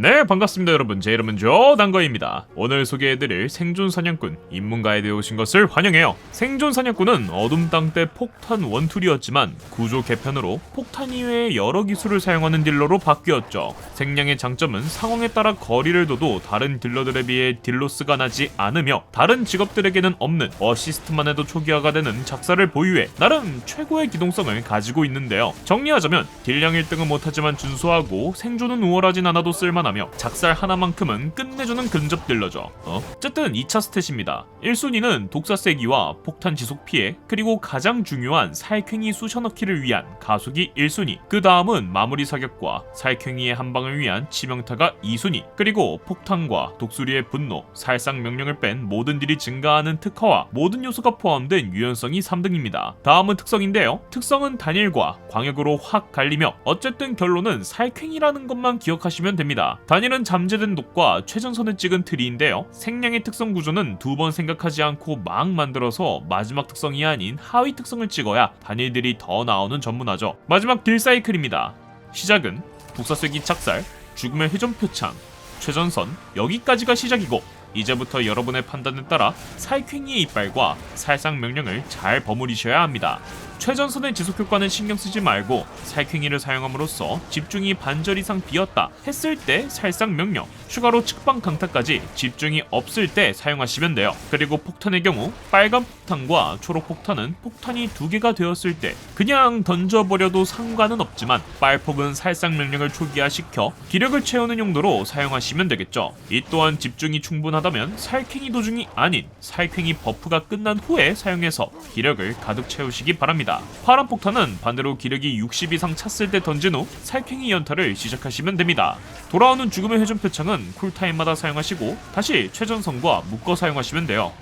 네 반갑습니다 여러분. 제 이름은 조단거입니다. 오늘 소개해드릴 생존 사냥꾼 입문가에 대해 오신 것을 환영해요. 생존 사냥꾼은 어둠 땅 때 폭탄 원툴이었지만 구조 개편으로 폭탄 이외의 여러 기술을 사용하는 딜러로 바뀌었죠. 생량의 장점은 상황에 따라 거리를 둬도 다른 딜러들에 비해 딜로스가 나지 않으며 다른 직업들에게는 없는 어시스트만 해도 초기화가 되는 작사를 보유해 나름 최고의 기동성을 가지고 있는데요. 정리하자면 딜량 1등은 못하지만 준수하고 생존은 우월하진 않아도 쓸만 하며 작살 하나만큼은 끝내주는 근접 딜러죠. 어? 어쨌든 2차 스탯입니다. 1순위는 독사 세기와 폭탄 지속 피해 그리고 가장 중요한 살쾡이 쑤셔넣기를 위한 가속이 1순위 그 다음은 마무리 사격과 살쾡이의 한방을 위한 치명타가 2순위 그리고 폭탄과 독수리의 분노, 살상 명령을 뺀 모든 딜이 증가하는 특화와 모든 요소가 포함된 유연성이 3등입니다. 다음은 특성인데요. 특성은 단일과 광역으로 확 갈리며 어쨌든 결론은 살쾡이라는 것만 기억하시면 됩니다. 단일은 잠재된 독과 최전선을 찍은 트리인데요. 생량의 특성 구조는 두 번 생각하지 않고 막 만들어서 마지막 특성이 아닌 하위 특성을 찍어야 단일들이 더 나오는 전문화죠. 마지막 딜 사이클입니다. 시작은 북사세기 착살, 죽음의 회전 표창, 최전선 여기까지가 시작이고 이제부터 여러분의 판단에 따라 살쾡이의 이빨과 살상 명령을 잘 버무리셔야 합니다. 최전선의 지속 효과는 신경 쓰지 말고 살쾡이를 사용함으로써 집중이 반절 이상 비었다 했을 때 살상 명령, 추가로 측방 강타까지 집중이 없을 때 사용하시면 돼요. 그리고 폭탄의 경우 빨간 폭탄과 초록 폭탄은 폭탄이 두 개가 되었을 때 그냥 던져버려도 상관은 없지만 빨폭은 살상 명령을 초기화시켜 기력을 채우는 용도로 사용하시면 되겠죠. 이 또한 집중이 충분하다면 살쾡이 도중이 아닌 살쾡이 버프가 끝난 후에 사용해서 기력을 가득 채우시기 바랍니다. 파란 폭탄은 반대로 기력이 60 이상 찼을 때 던진 후 살쾡이 연타를 시작하시면 됩니다. 돌아오는 죽음의 회전 표창은 쿨타임마다 사용하시고 다시 최전선과 묶어 사용하시면 돼요.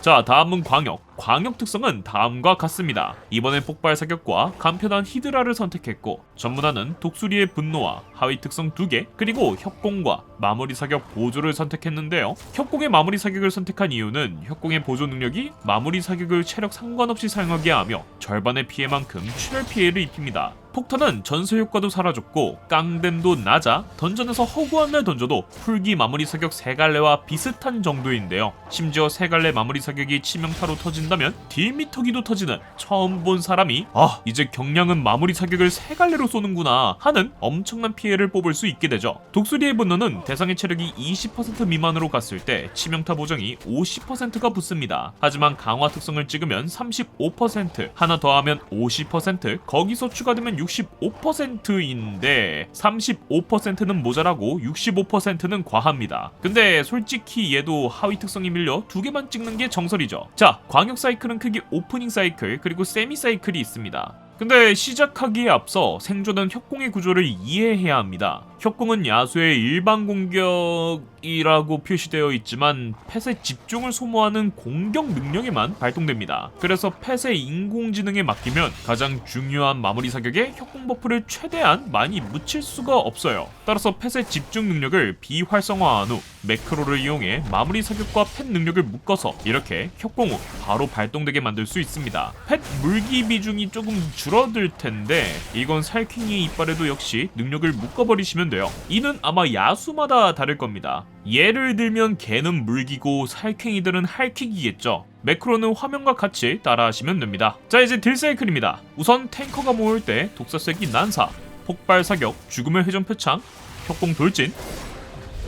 자, 다음은 광역. 광역 특성은 다음과 같습니다. 이번엔 폭발 사격과 간편한 히드라를 선택했고 전문화는 독수리의 분노와 하위 특성 2개 그리고 협공과 마무리 사격 보조를 선택했는데요. 협공의 마무리 사격을 선택한 이유는 협공의 보조 능력이 마무리 사격을 체력 상관없이 사용하게 하며 절반의 피해만큼 출혈 피해를 입힙니다. 폭탄은 전설 효과도 사라졌고 깡댐도 낮아 던전에서 허구한 날 던져도 풀기 마무리 사격 세 갈래와 비슷한 정도인데요. 심지어 세 갈래 마무리 사격이 치명타로 터진다면 딜미터기도 터지는 처음 본 사람이 아 이제 경량은 마무리 사격을 세 갈래로 쏘는구나 하는 엄청난 피해를 뽑을 수 있게 되죠. 독수리의 분노는 대상의 체력이 20% 미만으로 갔을 때 치명타 보정이 50%가 붙습니다. 하지만 강화 특성을 찍으면 35% 하나 더하면 50% 거기서 추가되면 65%인데 35%는 모자라고 65%는 과합니다. 근데 솔직히 얘도 하위 특성이 밀려 두 개만 찍는 게 정설이죠. 자, 광역 사이클은 크게 오프닝 사이클 그리고 세미 사이클이 있습니다. 근데 시작하기에 앞서 생존은 협공의 구조를 이해해야 합니다. 협공은 야수의 일반 공격이라고 표시되어 있지만 펫의 집중을 소모하는 공격 능력에만 발동됩니다. 그래서 펫의 인공지능에 맡기면 가장 중요한 마무리 사격에 협공 버프를 최대한 많이 묻힐 수가 없어요. 따라서 펫의 집중 능력을 비활성화한 후 매크로를 이용해 마무리 사격과 펫 능력을 묶어서 이렇게 협공 후 바로 발동되게 만들 수 있습니다. 펫 물기 비중이 조금 줄어들 텐데 이건 살쾡이의 이빨에도 역시 능력을 묶어버리시면 돼요. 이는 아마 야수마다 다를 겁니다. 예를 들면 개는 물기고 살쾡이들은 할킥이겠죠. 매크로는 화면과 같이 따라하시면 됩니다. 자 이제 딜사이클입니다. 우선 탱커가 모을 때 독사세기 난사, 폭발 사격, 죽음의 회전 표창, 협공 돌진,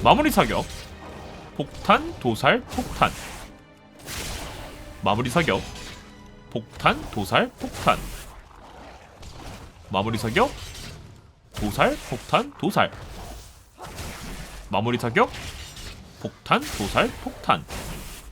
마무리 사격, 폭탄, 도살, 폭탄, 마무리 사격, 폭탄, 도살, 폭탄, 마무리 사격, 도살, 폭탄, 도살, 마무리 사격, 폭탄, 도살, 폭탄.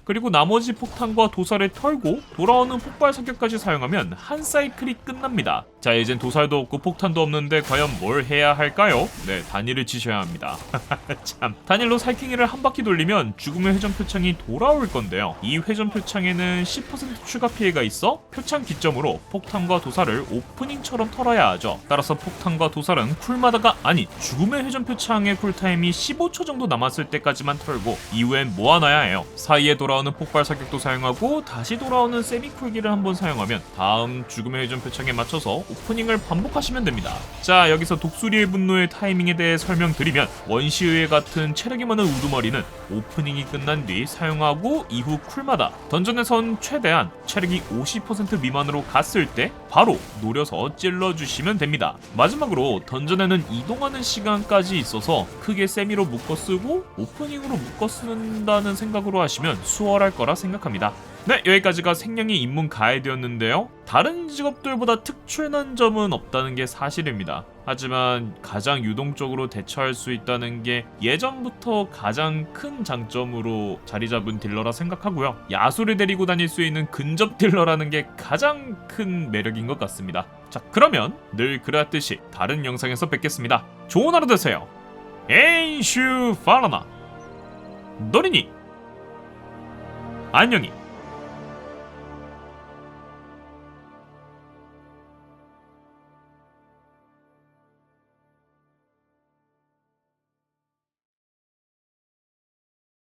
그리고 나머지 폭탄과 도살을 털고 돌아오는 폭발 사격까지 사용하면 한 사이클이 끝납니다. 자, 이젠 도살도 없고 폭탄도 없는데 과연 뭘 해야 할까요? 네, 단일을 치셔야 합니다. 참. 단일로 살쾡이를 한 바퀴 돌리면 죽음의 회전 표창이 돌아올 건데요. 이 회전 표창에는 10% 추가 피해가 있어 표창 기점으로 폭탄과 도살을 오프닝처럼 털어야 하죠. 따라서 폭탄과 도살은 쿨마다가 아닌 죽음의 회전 표창의 쿨타임이 15초 정도 남았을 때까지만 털고 이후엔 모아놔야 해요. 사이에 돌아오는 돌아오는 폭발 사격도 사용하고 다시 돌아오는 세미쿨기를 한번 사용하면 다음 죽음의 회전 표창에 맞춰서 오프닝을 반복하시면 됩니다. 자 여기서 독수리의 분노의 타이밍에 대해 설명드리면 원시의회 같은 체력이 많은 우두머리는 오프닝이 끝난 뒤 사용하고 이후 쿨마다 던전에선 최대한 체력이 50% 미만으로 갔을 때 바로 노려서 찔러주시면 됩니다. 마지막으로 던전에는 이동하는 시간까지 있어서 크게 세미로 묶어 쓰고 오프닝으로 묶어 쓴다는 생각으로 하시면 수월할 거라 생각합니다. 네, 여기까지가 생명의 입문 가이드였는데요. 다른 직업들보다 특출난 점은 없다는 게 사실입니다. 하지만 가장 유동적으로 대처할 수 있다는 게 예전부터 가장 큰 장점으로 자리 잡은 딜러라 생각하고요. 야수를 데리고 다닐 수 있는 근접 딜러라는 게 가장 큰 매력인 것 같습니다. 자, 그러면 늘 그랬듯이 다른 영상에서 뵙겠습니다. 좋은 하루 되세요. 에인슈 파라나 너리니 안녕히